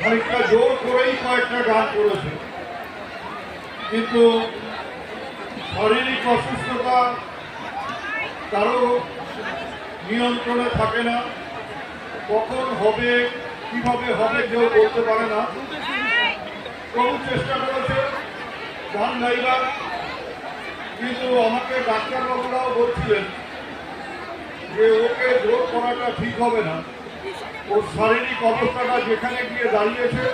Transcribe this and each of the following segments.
খানিকটা জোর করেই কয়েকটা গান করেছে। কিন্তু শারীরিক অসুস্থতা কারও নিয়ন্ত্রণে থাকে না। কখন হবে, কীভাবে হবে কেউ বলতে পারে না। তবু চেষ্টা করেছে গান গাইবার। কিন্তু আমাকে ডাক্তারবাবুরাও বলছিলেন যে, ওকে জোর করাটা ঠিক হবে না। ওর শারীরিক অবস্থাটা যেখানে গিয়ে দাঁড়িয়েছে,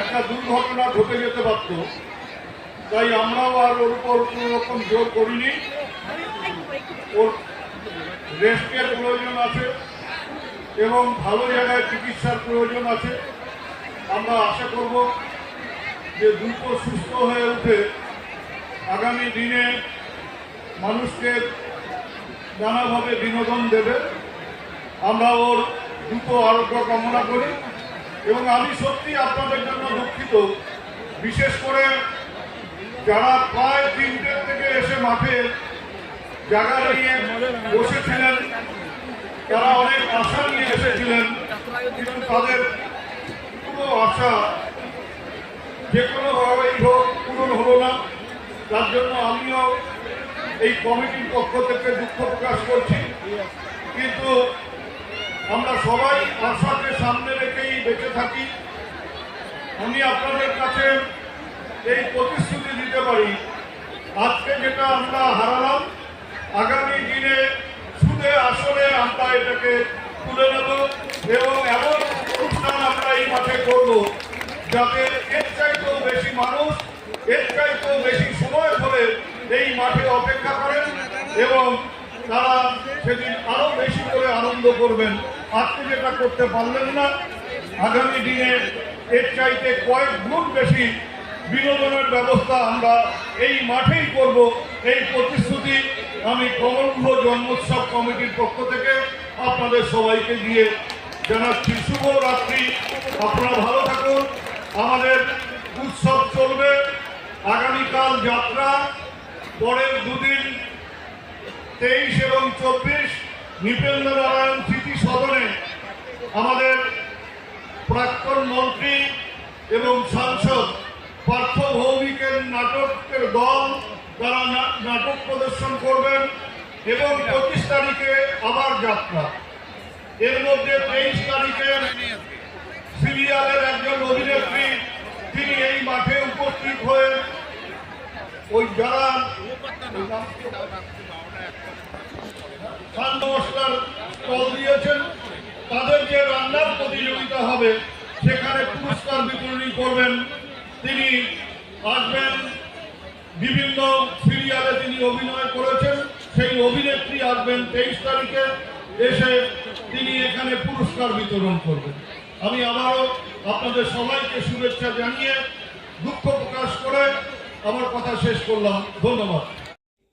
একটা দুর্ঘটনা ঘটে যেতে পারত। তাই আমরাও আর ওর উপর কোনো রকম জোর করিনি। ওর রেস্টের প্রয়োজন আছে এবং ভালো জায়গায় চিকিৎসার প্রয়োজন আছে। আমরা আশা করব যে দ্রুত সুস্থ হয়ে উঠে আগামী দিনে মানুষকে নানাভাবে বিনোদন দেবে। আমরা ওর দ্রুত আরোগ্য কামনা করি এবং আমি সত্যি আপনাদের জন্য দুঃখিত। বিশেষ করে যারা প্রায় তিনটের থেকে এসে মাঠে জায়গা নিয়ে বসেছিলেন, তারা অনেক আশা নিয়ে এসেছিলেন, কিন্তু তাদের পুরো আশা যে কোনোভাবেই হোক পূরণ হলো না। তার জন্য আমিও এই কমিটির পক্ষ থেকে দুঃখ প্রকাশ করছি। কিন্তু আমরা সবাই আশাকে সামনে রেখেই বেঁচে থাকি। আমি আপনাদের কাছে এই প্রতিশ্রুতি দিতে পারি। আজকে যেটা আমরা হারালাম, আগামী দিনে সুদে আসলে আমরা এটাকে তুলে নেব এবং এমন অনুষ্ঠান আমরা এই মাঠে করব যাতে এর চাইতেও বেশি মানুষ, এর চাইতেও বেশি সময় ধরে এই মাঠে অপেক্ষা করেন এবং তারা সেদিন আরও বেশি করে আনন্দ করবেন। আজকে যেটা করতে পারলেন না, আগামী দিনে এর চাইতে কয়েক গুণ বেশি বিনোদনের ব্যবস্থা আমরা এই মাঠেই করব। এই প্রতিশ্রুতি আমি কমলভ জন্মোৎসব কমিটির পক্ষ থেকে আপনাদের সবাইকে দিয়ে জানাচ্ছি। রাত্রি আপনারা ভালো থাকুন। আমাদের উৎসব চলবে। আগামীকাল যাত্রা, পরের দুদিন তেইশ এবং চব্বিশ। নৃপেন্দ্র নারায়ণ স্মৃতি সদনে আমাদের প্রাক্তন মন্ত্রী এবং সাংসদ পার্থ ভৌমিকের নাটকের দল তারা নাটক প্রদর্শন করবেন এবং পঁচিশ তারিখে আবার যাত্রা। এর মধ্যে তেইশ তারিখে সিরিয়ালের একজন অভিনেত্রী, তিনি এই মাঠে উপস্থিত হয়ে ওই যারা তাদের যে রান্নার প্রতিযোগিতা হবে। সেখানে পুরস্কার বিতরণী করবেন তিনি। আসবেন বিভিন্ন সিরিয়ালে তিনি অভিনয় করেছেন। সেই অভিনেত্রী আসবেন তেইশ তারিখে। এসে তিনি এখানে পুরস্কার বিতরণ করবেন। আমি আবারও আপনাদের সবাইকে শুভেচ্ছা জানিয়ে দুঃখ প্রকাশ করে আমার কথা শেষ করলাম। ধন্যবাদ।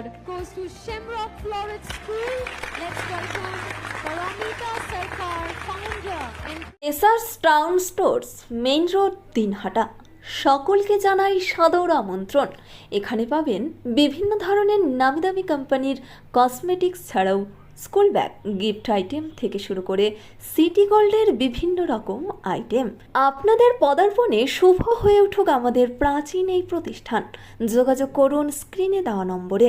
Award goes to Shamrock Florence School. Let's welcome Paramita Sarkar, founder and এসার্স town stores main road Dinhata সকলকে জানাই সাদর আমন্ত্রণ। এখানে পাবেন বিভিন্ন ধরনের নামি দামি কোম্পানির কসমেটিক্স ছাড়াও স্কুল ব্যাগ গিফট আইটেম থেকে শুরু করে সিটি গোল্ডের বিভিন্ন রকম আইটেম আপনাদের পদার্পণে শুভ হয়ে উঠুক আমাদের প্রাচীন এই প্রতিষ্ঠান। যোগাযোগ করুন স্ক্রিনে দেওয়া নম্বরে।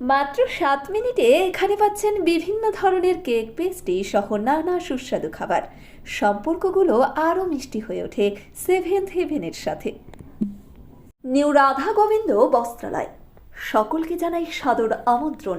মাত্র সাত মিনিটে এখানে পাচ্ছেন বিভিন্ন ধরনের কেক পেস্ট্রি সহ নানা সুস্বাদু খাবার। সম্পর্কগুলো আরও মিষ্টি হয়ে ওঠে সেভেন হেভেনের সাথে। নিউ রাধা গোবিন্দ বস্ত্রালয়। সকলকে জানাই সাদর আমন্ত্রণ।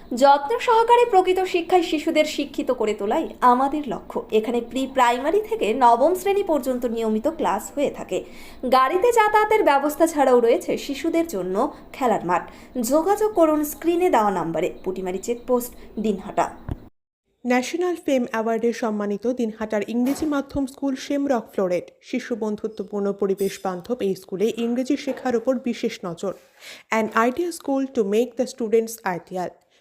যত্ন সহকারে প্রকৃত শিক্ষায় শিশুদের শিক্ষিত করে তোলাই আমাদের লক্ষ্য। এখানে প্রি প্রাইমারি থেকে নবম শ্রেণি পর্যন্ত নিয়মিত ক্লাস হয়ে থাকে। গাড়িতে যাতায়াতের ব্যবস্থা ছাড়াও রয়েছে শিশুদের জন্য খেলার মাঠ। যোগাযোগ করুন স্ক্রিনে দেওয়া নম্বরে। Putimari checkpost, Dinhata. National fame অ্যাওয়ার্ডে সম্মানিত দিনহাটার ইংরেজি মাধ্যম স্কুল শেমরক ফ্লোরেট, শিশু বন্ধুত্বপূর্ণ পরিবেশ বান্ধব এই স্কুলে ইংরেজি শেখার ওপর বিশেষ নজর। An idea school to make the students ideal